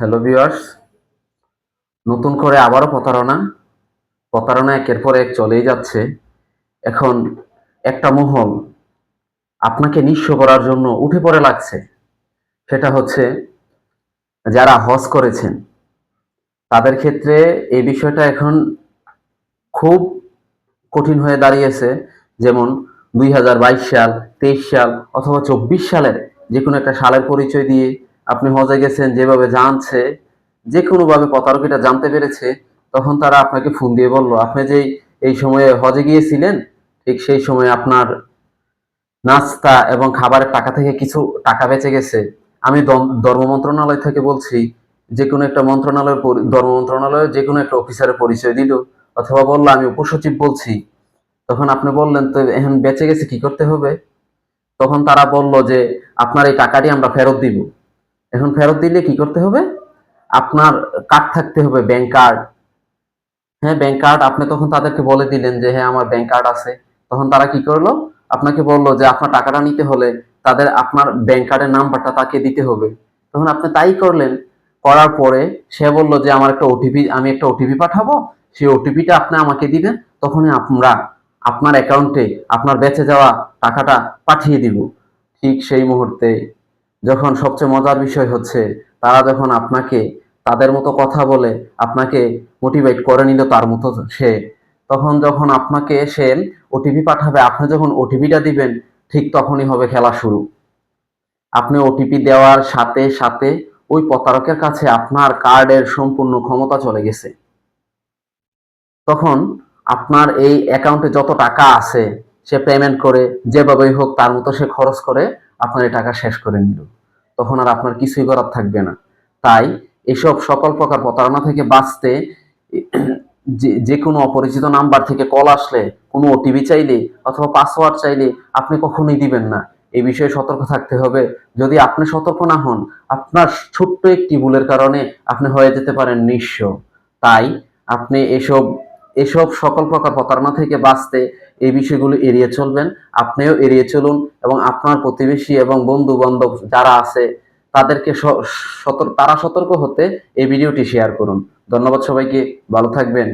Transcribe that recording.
Hello viewers নতুন করে আবারও প্রতারণা। প্রতারণা একের পর এক চলেই যাচ্ছে। এখন একটা মহল আপনাকে নিঃস্ব করার জন্য উঠে পড়ে লাগছে। সেটা হচ্ছে যারা হজ করেছেন, তাদের ক্ষেত্রে এই বিষয়টা এখন খুব কঠিন হয়ে দাঁড়িয়েছে। যেমন দুই হাজার বাইশ সাল, তেইশ সাল অথবা চব্বিশ সালের যে কোনো একটা সালের পরিচয় দিয়ে আপনি হজে গেছেন, যেভাবে জানছে, যে কোনোভাবে প্রতারকটা জানতে পেরেছে, তখন তারা আপনাকে ফোন দিয়ে বলল, আপনি যে এই সময়ে হজে গিয়েছিলেন, ঠিক সেই সময় আপনার নাস্তা এবং খাবারের টাকা থেকে কিছু টাকা বেঁচে গেছে। আমি ধর্ম মন্ত্রণালয় থেকে বলছি, যে কোনো একটা মন্ত্রণালয়ের ধর্ম মন্ত্রণালয়ের যে কোনো একটা অফিসারের পরিচয় দিল, অথবা বলল, আমি উপসচিব বলছি। তখন আপনি বললেন, তো এখন বেঁচে গেছে, কি করতে হবে? তখন তারা বলল যে, আপনার এই টাকাটি আমরা ফেরত দিব। এখন ফেরত দিলে কি করতে হবে? আপনার কার্ড থাকতে হবে, ব্যাংক কার্ড। হ্যাঁ ব্যাংক কার্ড, আপনি তখন তাদেরকে বলে দিলেন যে হ্যাঁ আমার ব্যাংক কার্ড আছে। তখন তারা কি করল? আপনাকে বলল যে, আপনার টাকাটা নিতে হলে তাদের আপনার ব্যাংক কার্ডের নাম্বারটা তাকে দিতে হবে। তখন আপনি তাই করলেন। করার পরে সে বলল যে, আমার একটা ওটিপি আমি একটা ওটিপি পাঠাবো। সেই ওটিপিটা আপনি আমাকে দিবেন। তখনই আমরা আপনার অ্যাকাউন্টে আপনার বেঁচে যাওয়া টাকাটা পাঠিয়ে দিব। ঠিক সেই মুহূর্তে যখন সবচেয়ে মজার বিষয় হচ্ছে, তারা যখন আপনাকে তাদের মতো কথা বলে, আপনাকে মোটিভেট করে নিল তার মতো সে, তখন যখন আপনাকে সে ওটিপি পাঠাবে, আপনি যখন ওটিপিটা দিবেন, ঠিক তখনই হবে খেলা শুরু। আপনি ওটিপি দেওয়ার সাথে সাথে ওই প্রতারকের কাছে আপনার কার্ডের সম্পূর্ণ ক্ষমতা চলে গেছে। তখন আপনার এই অ্যাকাউন্টে যত টাকা আছে, সে পেমেন্ট করে, যেভাবেই হোক তার মতো সে খরচ করে আপনার এই টাকা শেষ করে নিল। তখন আর আপনার কিছুই করার থাকবে না। তাই এসব সকল প্রকার প্রতারণা থেকে বাঁচতে, যে কোনো অপরিচিত নাম্বার থেকে কল আসলে, কোনো ওটিপি চাইলে অথবা পাসওয়ার্ড চাইলে আপনি কখনোই দিবেন না। এই বিষয়ে সতর্ক থাকতে হবে। যদি আপনি সতর্ক না হন, আপনার ছোট্ট একটি ভুলের কারণে আপনি হয়ে যেতে পারেন নিঃস্ব। তাই আপনি এসব এসব সকল প্রকার প্রতারণা থেকে বাঁচতে এই বিষয়গুলো এড়িয়ে চলবেন, আপনিও এড়িয়ে চলুন এবং আপনার প্রতিবেশী এবং বন্ধু বান্ধব যারা আছে, তাদেরকে তারা সতর্ক হতে এই ভিডিওটি শেয়ার করুন। ধন্যবাদ সবাইকে, ভালো থাকবেন।